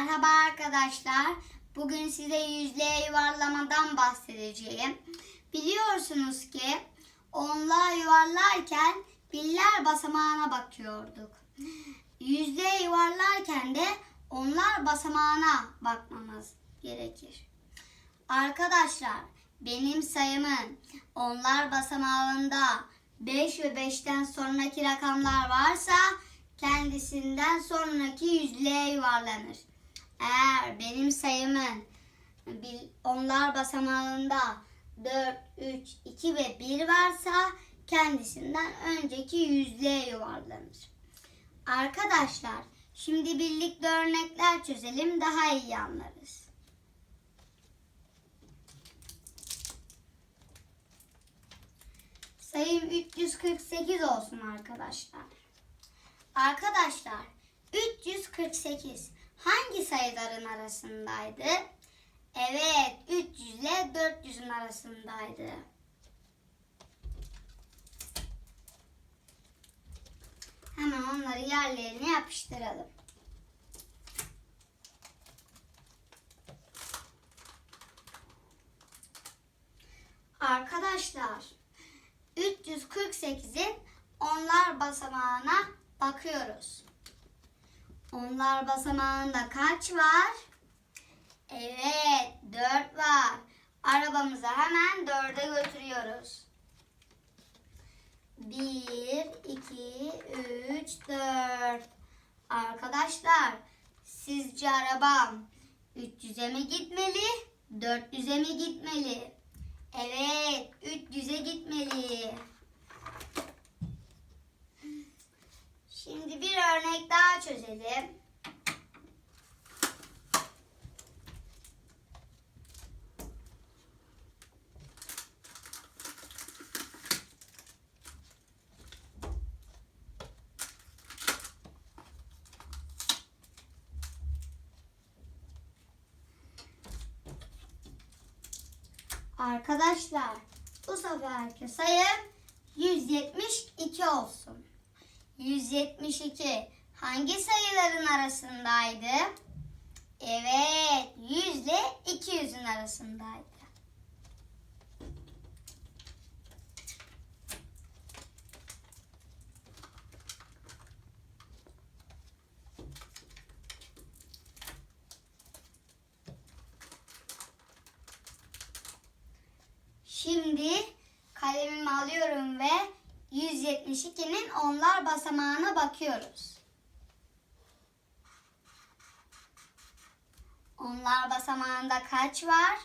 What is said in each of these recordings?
Merhaba arkadaşlar. Bugün size yüzlüğe yuvarlamadan bahsedeceğim. Biliyorsunuz ki onlar yuvarlarken birler basamağına bakıyorduk. Yüzlüğe yuvarlarken de onlar basamağına bakmamız gerekir. Arkadaşlar benim sayımın onlar basamağında 5 ve 5'ten sonraki rakamlar varsa kendisinden sonraki yüzlüğe yuvarlanır. Eğer benim sayımın onlar basamağında 4, 3, 2 ve 1 varsa kendisinden önceki yüzlüğe yuvarlanır. Arkadaşlar şimdi birlikte örnekler çözelim daha iyi anlarız. Sayım 348 olsun arkadaşlar. Arkadaşlar 348 hangi sayıların arasındaydı? Evet 300 ile 400'ün arasındaydı. Hemen onları yerlerine yapıştıralım. Arkadaşlar 348'in onlar basamağına bakıyoruz. Onlar basamağında kaç var? Evet 4 var. Arabamızı hemen 4'e götürüyoruz. 1, 2, 3, 4. Arkadaşlar sizce arabam 300'e mi gitmeli? 400'e mi gitmeli? Evet 300'e gitmeli. Şimdi bir örnek daha çözelim. Arkadaşlar bu seferki sayım 172 olsun. 172 hangi sayıların arasındaydı? Evet 100 ile 200'ün arasındaydı. Şimdi kalemimi alıyorum ve 172'nin onlar basamağına bakıyoruz. Onlar basamağında kaç var?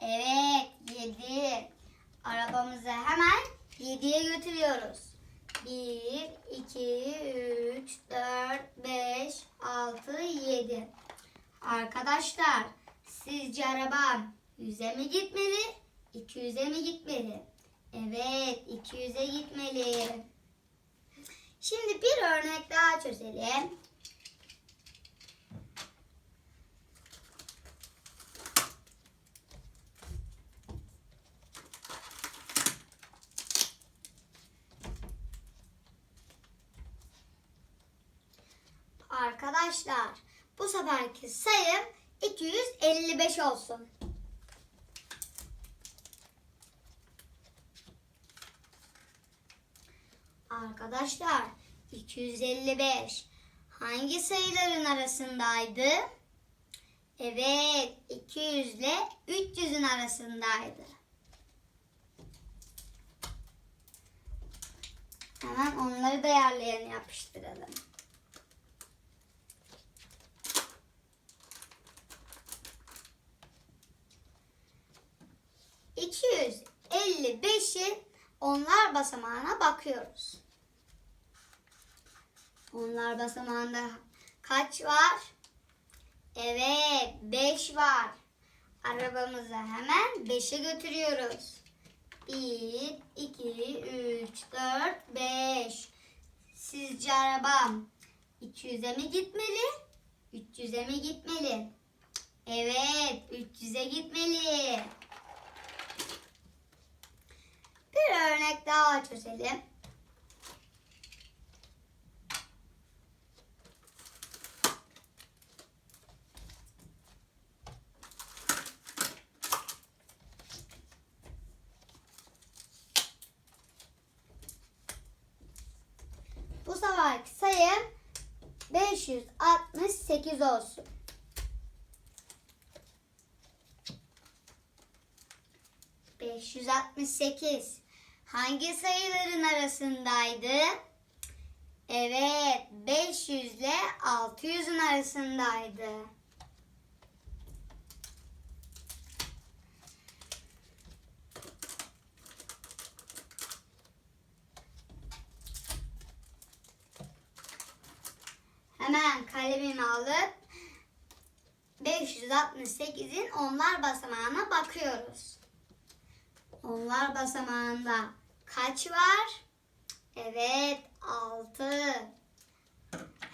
Evet 7. Arabamızı hemen 7'ye götürüyoruz. 1, 2, 3, 4, 5, 6, 7. Arkadaşlar sizce arabam 100'e mi gitmeli? 200'e mi gitmeli? Evet, 200'e gitmeli. Şimdi bir örnek daha çözelim. Arkadaşlar, bu seferki sayım 255 olsun. Arkadaşlar 255 hangi sayıların arasındaydı? Evet 200 ile 300'ün arasındaydı. Hemen onları da yerlerine yapıştıralım. %255'in onlar basamağına bakıyoruz. Onlar basamağında kaç var? Evet 5 var. Arabamızı hemen 5'e götürüyoruz. 1, 2, 3, 4, 5. Sizce arabam 200'e mi gitmeli? 300'e mi gitmeli? Evet 300'e gitmeli. Bir örnek daha çözelim. 568 olsun. ...568. Hangi sayıların arasındaydı? Evet, 500 ile 600'ün arasındaydı. Hemen kalemimi alıp 568'in onlar basamağına bakıyoruz. Onlar basamağında kaç var? Evet 6.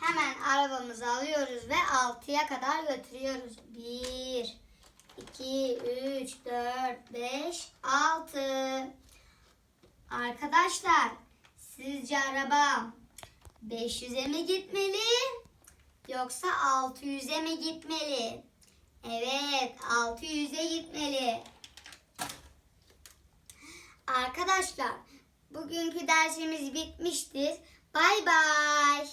Hemen arabamızı alıyoruz ve 6'ya kadar götürüyoruz. 1, 2, 3, 4, 5, 6. Arkadaşlar sizce araba 500'e mi gitmeli yoksa 600'e mi gitmeli? Evet 600'e gitmeli. Arkadaşlar bugünkü dersimiz bitmiştir. Bay bay.